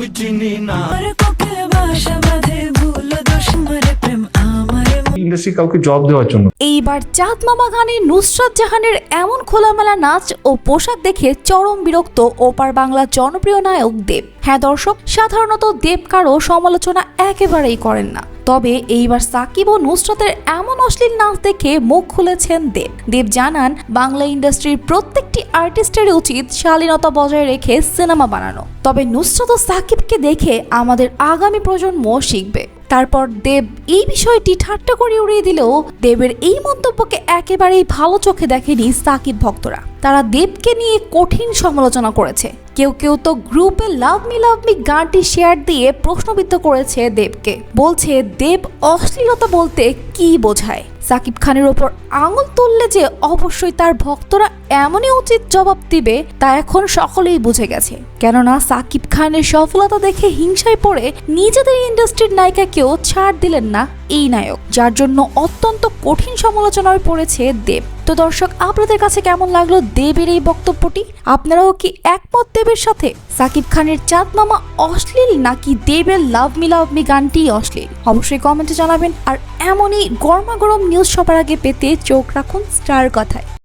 আমি চিনি না ইন্ডাস্ট্রি কাউকে জব দেওয়ার জন্য। এইবার চাঁদ মামা গানে নুসরাত জাহানের এমন খোলামেলা নাচ ও পোশাক দেখে চরম বিরক্ত ওপার বাংলা জনপ্রিয় নায়ক দেব। হ্যাঁ দর্শক সাধারণত দেব কারও সমালোচনা একেবারেই করেন না। তবে এইবার সাকিব ও নুসরতের এমন অশ্লীল নাচ দেখে মুখ খুলেছেন দেব। দেব জানান, বাংলা ইন্ডাস্ট্রির প্রত্যেকটি আর্টিস্টের উচিত শালীনতা বজায় রেখে সিনেমা বানানো। তবে নুসরত ও সাকিবকে দেখে আমাদের আগামী প্রজন্ম শিখবে। তারপর দেব এই বিষয়টি ঠাট্টা করে উড়িয়ে দিলেও দেবের এই মন্তব্যকে একেবারেই ভালো চোখে দেখেনি সাকিব ভক্তরা। তারা দেবকে নিয়ে কঠিন সমালোচনা করেছে। কেউ কেউ তো গ্রুপে লাভ মি লাভ মি গানটি শেয়ার দিয়ে প্রশ্নবিদ্ধ করেছে দেবকে। বলছে, দেব অশ্লীলতা বলতে কি বোঝায়? সাকিব খানের ওপর আঙুল তুললে যে অবশ্যই তার ভক্তরা এমনই উচিত জবাব দিবে, তা এখন সকলেই বুঝে গেছে। কেননা সাকিব খানের সফলতা দেখে হিংসায় পড়ে নিজেদের ইন্ডাস্ট্রির নায়িকাকেও ছাড় দিলেন না এই নায়ক, যার জন্য অত্যন্ত কঠিন সমালোচনায় পড়েছে দেব। তো দর্শক, আপনাদের কাছে কেমন লাগল দেবের এই বক্তব্যটি? আপনারাও কি একমত দেবের সাথে? সাকিব খানের চাঁদ মামা অশ্লীল নাকি দেবের লাভ মি লাভ মি গানটি অশ্লীল? অবশ্যই কমেন্টে জানাবেন, আর এমনই গরমা গরম নিউজ সবার আগে পেতে চোখ রাখুন স্টার কথায়।